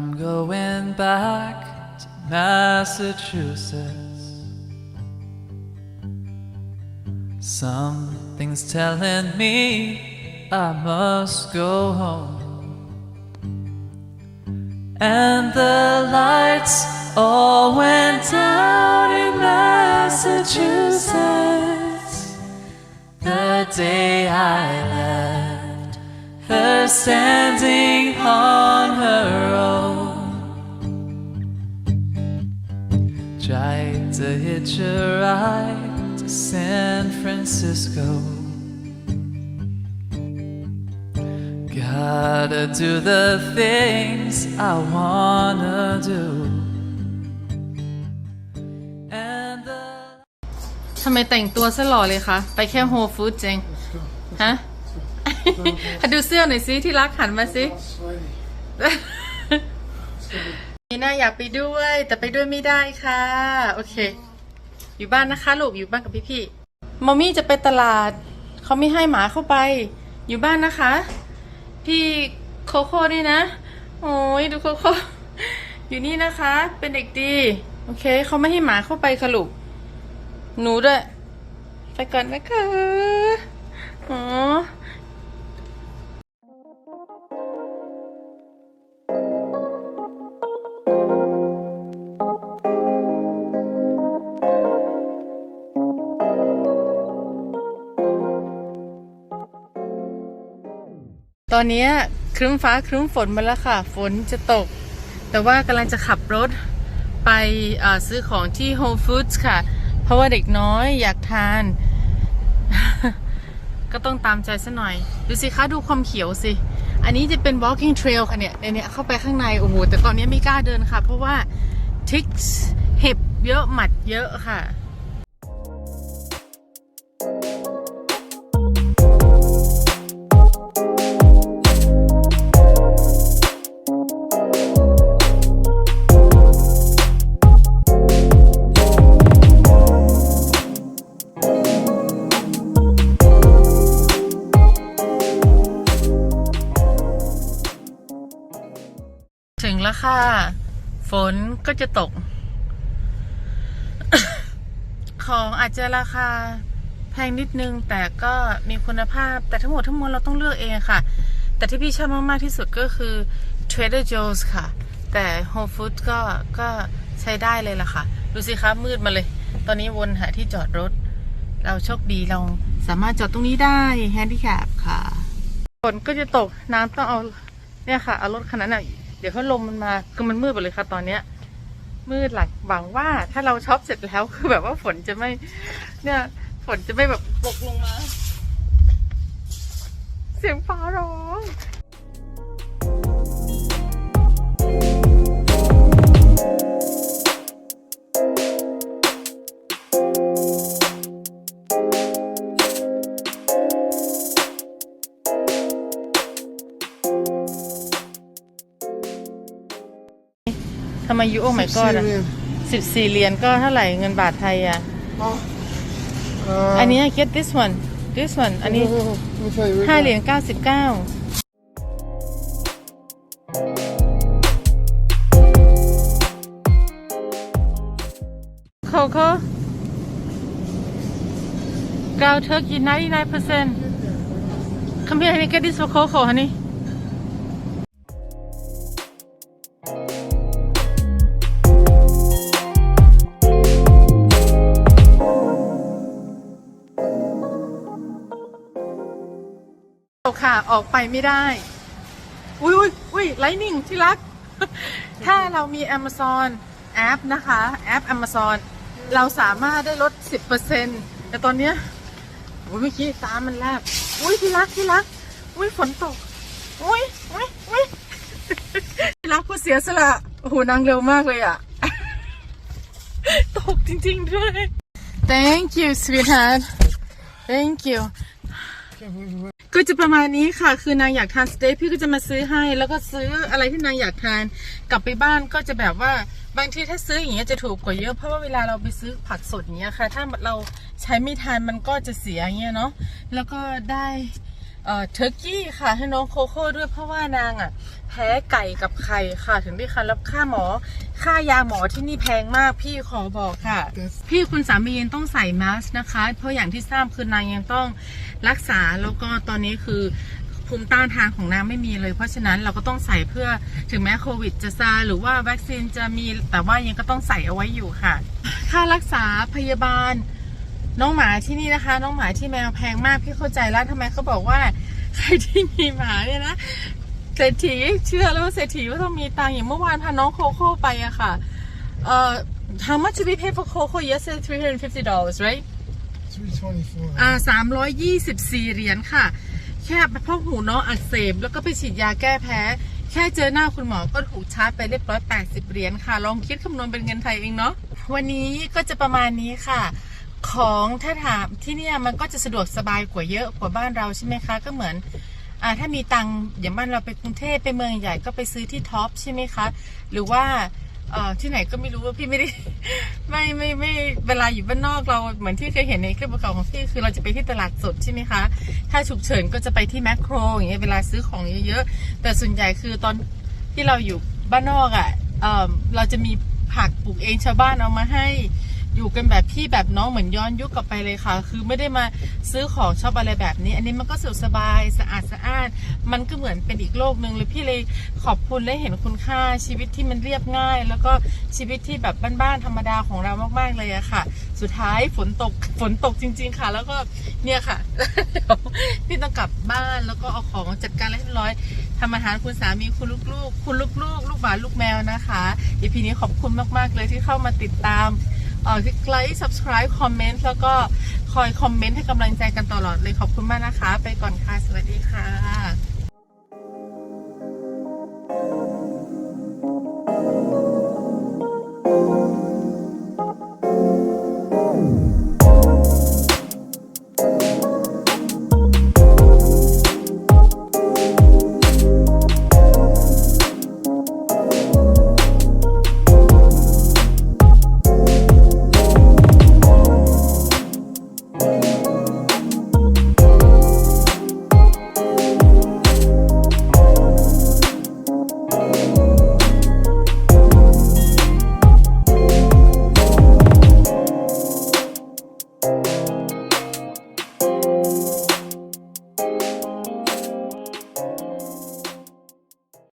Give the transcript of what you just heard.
I'm going back to Massachusetts. Something's telling me I must go home. And the lights all went out in Massachusetts the day I left her standing on to hitch a ride to San Francisco. Gotta do the things I wanna do. And the ทำไมแต่งตัวซะหล่อเลยคะ ไปแค่โฮฟู้ดเจง ฮะ ดูเสื้อหน่อยสิที่รักหันมาสิ นี่น่าอยากไปด้วยแต่ไปด้วยไม่ได้ค่ะ โอเค อยู่บ้านนะคะลูกอยู่บ้านกับพี่ๆมอมมี่จะไปตลาดเขาไม่ให้หมาเข้าไป อยู่บ้านนะคะ พี่โคโค่นี่นะ โอ้ยดูโคโค่อยู่นี่นะคะ เป็นเด็กดี โอเคเขาไม่ให้หมาเข้าไปค่ะลูกหนูด้วยไปก่อนนะคะอ๋อ ตอนนี้ครึ้มฟ้าครึ้มฝนมาแล้วค่ะ ฝนจะตก แต่ว่ากำลังจะขับรถไปซื้อของที่ Whole Foods ค่ะ เพราะว่าเด็กน้อยอยากทาน ก็ต้องตามใจซะหน่อย ดูสิคะดูความเขียวสิ อันนี้จะเป็น walking trail ค่ะเนี่ยในเนี่ยเข้าไปข้างใน โอ้โห แต่ตอนนี้ไม่กล้าเดินค่ะ เพราะว่า ticks เห็บเยอะหมัดเยอะค่ะ ถึงแล้วค่ะฝนก็จะตก ของอาจจะราคาแพงนิดนึง แต่ก็มีคุณภาพแต่ทั้งหมดทั้งมวลเราต้องเลือกเองค่ะ แต่ที่พี่ชอบมาก ๆ ที่สุดก็คือ Trader Joe's ค่ะ แต่ Whole Foods ก็ก็ใช้ได้เลยล่ะค่ะ ดูสิคะมืดมาเลย ตอนนี้วนหาที่จอดรถ เราโชคดีเราสามารถจอดตรงนี้ได้แฮนดิแคปค่ะฝนก็จะตกน้ำต้องเอาเนี่ยค่ะ เอารถคันนั้นอะ เดี๋ยวเขาลมมันมาคือมันมืดไปเลยค่ะตอนเนี้ย มืดหลักหวังว่าถ้าเราช็อปเสร็จแล้วคือแบบว่าฝนจะไม่ เนี่ยฝนจะไม่แบบตกลงมา เสียงฟ้าร้อง ทำไมยูโอ้ไม่ก็อะสิบสี่เหรียญก็เท่าไหร่เงินบาทไทยอะอันเนี้ย get this one this one อันนี้ห้าเหรียญเก้าสิบเก้า โคโค่กาวเทอร์กิน99% Come here honey get this for Coco honey ค่ะ ออกไปไม่ได้ อุ้ยอุ้ยอุ้ยไลนิ่งที่รัก ถ้าเรามี Amazon แอปนะคะแอป Amazon เราสามารถได้ลด 10%แต่ตอนเนี้ยอุ้ยเมื่อกี้ตามันแลบอุ้ยที่รักที่รัก อุ้ยฝนตก อุ้ยอุ้ยอุ้ยที่รักผู้เสียสละโอ้โหนางเร็วมากเลยอะ ตกจริง ๆ ด้วย Thank you sweetheart Thank you ก็จะประมาณนี้ค่ะ คือนางอยากทานสเต็กพี่ก็จะมาซื้อให้ แล้วก็ซื้ออะไรที่นางอยากทาน กลับไปบ้านก็จะแบบว่าบางทีถ้าซื้ออย่างเงี้ยจะถูกกว่าเยอะเพราะว่าเวลาเราไปซื้อผักสดอย่างเงี้ยค่ะ ถ้าเราใช้ไม่ทานมันก็จะเสียอย่างเงี้ยเนาะแล้วก็ได้ เอ่อเทอร์กี้ค่ะให้น้องโคโค่ด้วยเพราะว่านางอะ แพ้ไก่กับไข่ค่ะ ถึงได้คันแล้วค่าหมอ ค่ายาหมอที่นี่แพงมากพี่ขอบอกค่ะ พี่คุณสามียังต้องใส่มาสก์นะคะ เพราะอย่างที่ทราบคือนางยังต้องรักษาแล้วก็ตอนนี้คือภูมิต้านทานของนางไม่มีเลย เพราะฉะนั้นเราก็ต้องใส่เพื่อถึงแม้โควิดจะซาหรือว่าวัคซีนจะมีแต่ว่ายังก็ต้องใส่เอาไว้อยู่ค่ะ ค่ารักษาพยาบาล น้องหมาที่นี่นะคะ น้องหมาที่แมวแพงมากพี่เข้าใจแล้วทำไมเขาบอกว่า ใครที่มีหมาเนี่ยนะเศรษฐีเชื่อแล้วว่าเศรษฐีว่าต้องมีตังค์อย่างเมื่อวานพาน้องโคโค่ไปอะค่ะเอ่อ how much did we pay for Coco yesterday three hundred fifty dollars right 324. อ่าสามร้อยยี่สิบสี่เหรียญค่ะ แค่เพราะหูน้องอักเสบแล้วก็ไปฉีดยาแก้แพ้ แค่เจอหน้าคุณหมอก็ถูกชาร์จไปเรียบร้อยแปดสิบเหรียญค่ะ ลองคิดคำนวณเป็นเงินไทยเองเนาะ วันนี้ก็จะประมาณนี้ค่ะ ของถ้าถามที่เนี่ยมันก็จะสะดวกสบายกว่าเยอะกว่าบ้านเราใช่ไหมคะ ก็เหมือนอ่าถ้ามีตังค์อย่างบ้านเราไปกรุงเทพไปเมืองใหญ่ก็ไปซื้อที่ท็อปใช่ไหมคะ หรือว่าเอ่อที่ไหนก็ไม่รู้ว่าพี่ไม่ได้ไม่ไม่ไม่เวลาอยู่บ้านนอกเราเหมือนที่เคยเห็นในคลิปเก่าของพี่คือเราจะไปที่ตลาดสดใช่ไหมคะ ถ้าฉุกเฉินก็จะไปที่แมคโครอย่างเงี้ยเวลาซื้อของเยอะๆ แต่ส่วนใหญ่คือตอนที่เราอยู่บ้านนอกอะ่ะเออเราจะมีผักปลูกเองชาวบ้านเอามาให้ อยู่กันแบบพี่แบบน้องเหมือนย้อนยุคกลับไปเลยค่ะ คือไม่ได้มาซื้อของชอบอะไรแบบนี้ อันนี้มันก็สะดวกสบายสะอาดสะอาด มันก็เหมือนเป็นอีกโลกหนึ่งเลยพี่เลยขอบคุณและเห็นคุณค่าชีวิตที่มันเรียบง่าย แล้วก็ชีวิตที่แบบบ้านๆธรรมดาของเรามากๆเลยอะค่ะ สุดท้ายฝนตกฝนตกจริง ๆค่ะ แล้วก็เนี่ยค่ะพี่ต้องกลับบ้านแล้วก็เอาของจัดการให้เรียบร้อยทำอาหารคุณสามีคุณลูกๆ คุณลูกๆ ลูกหมาลูกแมวนะคะอีพีนี้ขอบคุณมากๆเลยที่เข้ามาติดตาม คลิกไลค์ subscribe คอมเมนต์แล้วก็คอยคอมเมนต์ให้กำลังใจกันตลอดเลยขอบคุณมากนะคะ ไปก่อนค่ะ สวัสดีค่ะ